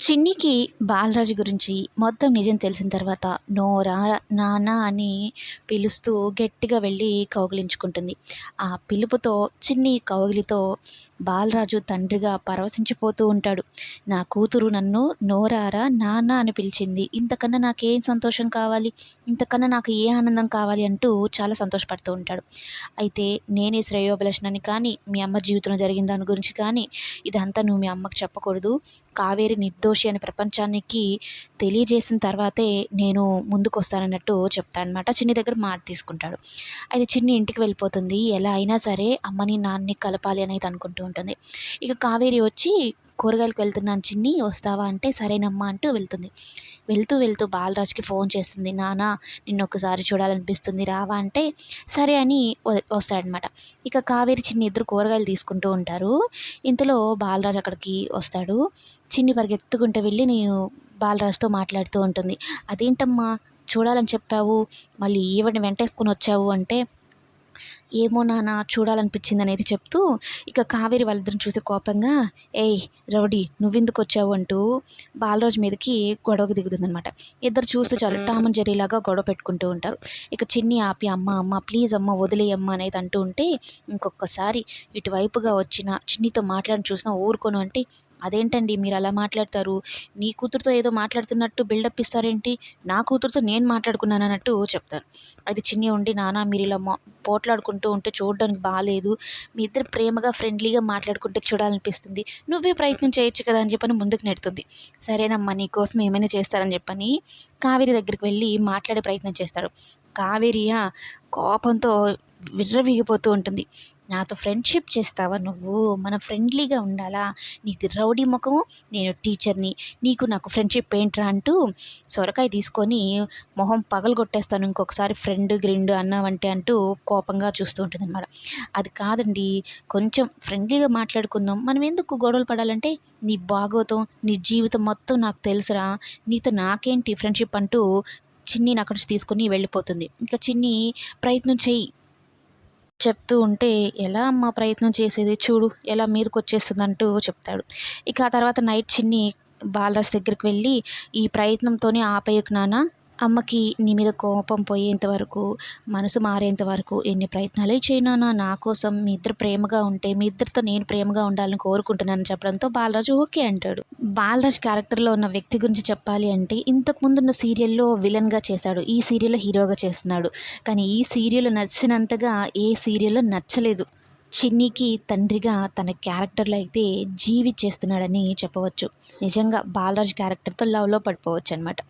చిన్నికి బాలరాజు గురించి మొత్తం నిజం తెలిసిన తర్వాత నోరా నాన్న అని పిలుస్తూ గట్టిగా వెళ్ళి కౌగిలించుకుంటుంది. ఆ పిలుపుతో చిన్ని కౌగిలితో బాలరాజు తండ్రిగా పరవశించిపోతూ ఉంటాడు. నా కూతురు నన్ను నోరారా నాన్న అని పిలిచింది. ఇంతకన్నా నాకేం సంతోషం కావాలి? ఇంతకన్నా నాకు ఏ ఆనందం కావాలి అంటూ చాలా సంతోషపడుతూ ఉంటాడు. అయితే నేనే శ్రేయోభిలషణని కానీ మీ అమ్మ జీవితంలో జరిగిన దాని గురించి కానీ ఇదంతా నువ్వు మీ అమ్మకు చెప్పకూడదు. కావేరి నిద్ర నిర్దోషి అని ప్రపంచానికి తెలియజేసిన తర్వాతే నేను ముందుకు వస్తానన్నట్టు చెప్తానమాట చిన్ని దగ్గర మాట తీసుకుంటాడు. అయితే చిన్ని ఇంటికి వెళ్ళిపోతుంది. ఎలా అయినా సరే అమ్మని నాన్నని కలపాలి అనేది అనుకుంటూ ఉంటుంది. ఇక కావేరి వచ్చి కూరగాయలకు వెళ్తున్నాను చిన్ని వస్తావా అంటే సరేనమ్మా అంటూ వెళ్తుంది. వెళ్తూ వెళ్తూ బాలరాజ్కి ఫోన్ చేస్తుంది. నాన్న నిన్ను ఒకసారి చూడాలనిపిస్తుంది రావా అంటే సరే అని వస్తాడనమాట ఇక కావేరి చిన్ని ఇద్దరు కూరగాయలు తీసుకుంటూ ఉంటారు. ఇంతలో బాలరాజు అక్కడికి వస్తాడు. చిన్ని పరిగెత్తుకుంటూ వెళ్ళి నేను బాలరాజుతో మాట్లాడుతూ ఉంటుంది. అదేంటమ్మా? చూడాలని చెప్పావు. మళ్ళీ ఈవిడని వెంటేసుకుని వచ్చావు అంటే ఏమో నాన్న చూడాలనిపించింది అనేది చెప్తూ ఇక కావేరి వాళ్ళిద్దరిని చూసి కోపంగా ఏయ్ రౌడీ నువ్వెందుకు వచ్చావు అంటూ బాలరాజు మీదకి గొడవకి దిగుతుందనమాట ఇద్దరు చూస్తే చాలు టామన్ జెరీలాగా గొడవ పెట్టుకుంటూ ఉంటారు. ఇక చిన్ని ఆపి అమ్మ అమ్మ ప్లీజ్ అమ్మ వదిలేయమ్మ అనేది అంటూ ఉంటే ఇంకొకసారి ఇటువైపుగా వచ్చిన చిన్నితో మాట్లాడి చూసినా ఊరుకోను అంటే అదేంటండి మీరు అలా మాట్లాడతారు? నీ కూతురుతో ఏదో మాట్లాడుతున్నట్టు బిల్డప్ ఇస్తారేంటి? నా కూతురుతో నేను మాట్లాడుకున్నాను అన్నట్టు చెప్తారు. అది చిన్ని ఉండి నానా మీరు ఇలా మా పోట్లాడుకుంటూ ఉంటే చూడడానికి బాగాలేదు మీ ఇద్దరు ప్రేమగా ఫ్రెండ్లీగా మాట్లాడుకుంటే చూడాలనిపిస్తుంది. నువ్వే ప్రయత్నం చేయొచ్చు కదా అని చెప్పని ముందుకు నెడుతుంది. సరేనమ్మా నీకోసం ఏమైనా చేస్తారని చెప్పని కావేరి దగ్గరికి వెళ్ళి మాట్లాడే ప్రయత్నం చేస్తాడు. కావేరియా కోపంతో విర్రవీగిపోతూ ఉంటుంది. నాతో ఫ్రెండ్షిప్ చేస్తావా నువ్వు? మన ఫ్రెండ్లీగా ఉండాలా? నీది రౌడీ ముఖము నేను టీచర్ని. నీకు నాకు ఫ్రెండ్షిప్ ఏంట్రా? అంటూ సొరకాయ తీసుకొని మొహం పగలు కొట్టేస్తాను ఇంకొకసారి ఫ్రెండ్ గ్రిండ్ అన్నావంటే అంటూ కోపంగా చూస్తూ ఉంటుంది అనమాట అది కాదండి. కొంచెం ఫ్రెండ్లీగా మాట్లాడుకుందాం. మనం ఎందుకు గొడవలు పడాలంటే నీ బాగోతం నీ జీవితం మొత్తం నాకు తెలుసురా. నీతో నాకేంటి ఫ్రెండ్షిప్? అంటూ చిన్నీని అక్కడి నుంచి తీసుకొని వెళ్ళిపోతుంది. ఇంకా చిన్ని ప్రయత్నం చేయి చెప్తూ ఉంటే ఎలా అమ్మ ప్రయత్నం చేసేది? చూడు ఎలా మీదకి వచ్చేస్తుంది అంటూ చెప్తాడు. ఇక ఆ తర్వాత నైట్ చిన్ని బాలరాజ్ దగ్గరికి వెళ్ళి ఈ ప్రయత్నంతోనే ఆపేయకు నాన్న. అమ్మకి నీ మీద కోపం పోయేంత వరకు మనసు మారేంత వరకు ఎన్ని ప్రయత్నాలు చేయనానా నా కోసం మీ ఇద్దరు ప్రేమగా ఉంటే మీ ఇద్దరితో నేను ప్రేమగా ఉండాలని కోరుకుంటున్నాను చెప్పడంతో బాలరాజు ఓకే అంటాడు. బాలరాజ్ క్యారెక్టర్లో ఉన్న వ్యక్తి గురించి చెప్పాలి అంటే ఇంతకు ముందున్న సీరియల్లో విలన్గా చేశాడు. ఈ సీరియల్లో హీరోగా చేస్తున్నాడు. కానీ ఈ సీరియల్ నచ్చినంతగా ఏ సీరియల్లో నచ్చలేదు. చిన్నికి తండ్రిగా తన క్యారెక్టర్లో అయితే జీవి చేస్తున్నాడని చెప్పవచ్చు. నిజంగా బాలరాజ్ క్యారెక్టర్తో లవ్లో పడిపోవచ్చు అనమాట